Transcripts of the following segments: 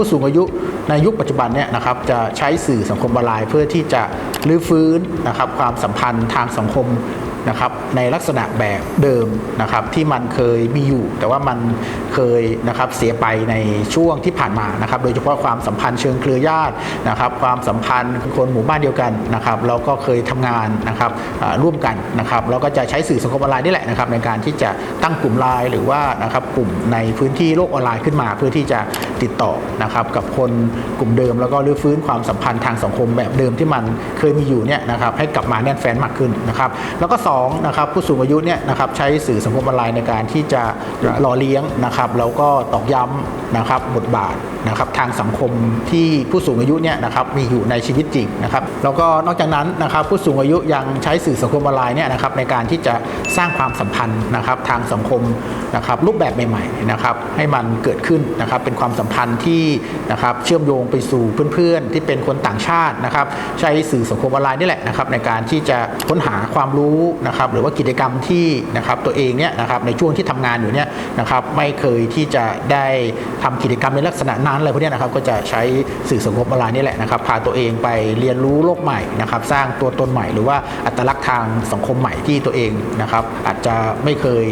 ผู้สูงอายุในยุคปัจจุบันเนี่ยนะครับจะใช้สื่อสังคมออนไลน์ เพื่อที่จะรื้อฟื้นนะครับความสัมพันธ์ทางสังคมนะครับในลักษณะแบบเดิมนะครับที่มันเคยมีอยู่ แต่ว่ามันเคยนะครับเสียไปในช่วงที่ผ่านมานะครับโดยเฉพาะความสัมพันธ์เชิงเครือญาตินะครับความสัมพันธ์คนหมู่บ้านเดียวกันนะครับเราก็เคยทำงานนะครับร่วมกันนะครับเราก็จะใช้สื่อสังคมออนไลน์นี่แหละนะครับในการที่จะตั้งกลุ่มไลน์หรือว่านะครับกลุ่มในพื้นที่โลกออนไลน์ขึ้นมา เพื่อที่จะ ติดต่อนะครับกับคนกลุ่มเดิมแล้วก็รื้อฟื้นความสัมพันธ์ทางสังคมแบบเดิมที่มันเคยมีอยู่เนี่ยนะครับให้กลับมาแน่นแฟนมากขึ้นนะครับแล้วก็สองนะครับผู้สูงอายุเนี่ยนะครับใช้สื่อสังคมออนไลน์ในการที่จะหล่อเลี้ยงนะครับแล้วก็ตอกย้ำนะครับบทบาทนะครับทางสังคมที่ผู้สูงอายุเนี่ยนะครับมีอยู่ในชีวิตจริงนะครับแล้วก็นอกจากนั้นนะครับผู้สูงอายุยังใช้สื่อสังคมออนไลน์เนี่ยนะครับในการที่จะสร้างความสัมพันธ์นะครับทางสังคมนะครับรูปแบบใหม่ๆนะครับให้มันเกิดขึ้นนะครับเป็นความสัมพันธ์ที่นะครับเชื่อมโยงไปสู่เพื่อนๆ ที่เป็นคนต่างชาตินะครับใช้สื่อสังคมออนไลน์นี่แหละนะครับในการที่จะค้นหาความรู้นะครับหรือว่ากิจกรรมที่นะครับตัวเองเนี่ยนะครับในช่วงที่ทำงานอยู่เนี่ยนะครับไม่เคยที่จะได้ทำกิจกรรมในลักษณะนั้นอะไรพวกเนี้ยนะครับก็จะใช้สื่อสังคมออนไลน์นี่แหละนะครับพาตัวเองไปเรียนรู้โลกใหม่นะครับสร้างตัวตนใหม่ หรือว่าอัตลักษณ์ทางสังคมใหม่ที่ตัวเองนะครับอาจจะไม่เคย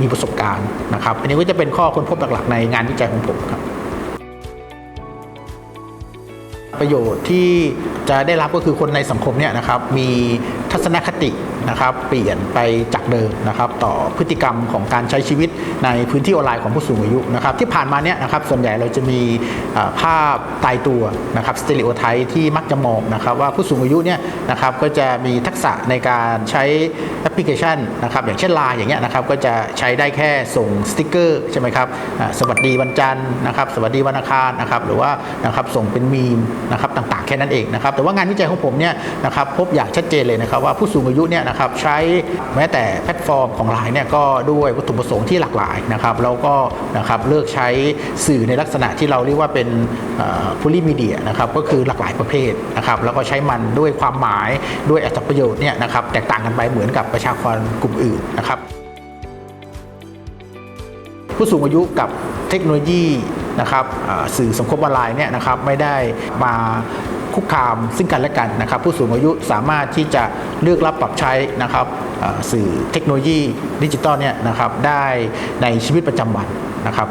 มีประสบการณ์นะครับอันนี้ก็จะเป็นข้อค้นพบหลักๆในงานวิจัยของผมครับ ประโยชน์ที่จะได้รับก็คือคนในสังคมเนี่ยนะครับมีทัศนคตินะครับเปลี่ยนไปจากเดิมนะครับต่อพฤติกรรมของการใช้ชีวิตในพื้นที่ออนไลน์ของผู้สูงอายุนะครับที่ผ่านมาเนี่ยนะครับส่วนใหญ่เราจะมีภาพตายตัวนะครับสเตร o โอไทป์ที่มักจะมองนะครับว่าผู้สูงอายุเนี่ยนะครับก็จะมีทักษะในการใช้แอปพลิเคชันนะครับอย่างเช่นไลน์อย่างเงี้ยนะครับก็จะใช้ได้แค่ส่งสติกเกอร์ใช่ไหมครับสวัสดีวันจันทร์นะครับสวัสดีวันอังคารนะครับหรือว่านะครับส่งเป็นมีมนะครับต่างๆ แค่นั้นเองนะครับแต่ว่างานวิจัยของผมเนี่ยนะครับพบอย่างชัดเจนเลยนะครับว่าผู้สูงอายุเนี่ยนะครับใช้แม้แต่แพลตฟอร์มของไลน์เนี่ยก็ด้วยวัตถุประสงค์ที่หลากหลายนะครับแล้วก็นะครับเลือกใช้สื่อในลักษณะที่เราเรียกว่าเป็นฟูลี่มีเดียนะครับก็คือหลากหลายประเภทนะครับแล้วก็ใช้มันด้วยความหมายด้วยอัตประโยชน์เนี่ยนะครับแตกต่างกันไปเหมือนกับประชากรกลุ่มอื่นนะครับผู้สูงอายุกับเทคโนโลยี นะครับสื่อสังคมออนไลน์เนี่ยนะครับไม่ได้มาคุกคามซึ่งกันและกันนะครับ ผู้สูงอายุสามารถที่จะเลือกรับปรับใช้นะครับสื่อเทคโนโลยีดิจิตอลเนี่ยนะครับได้ในชีวิตประจำวันนะครับ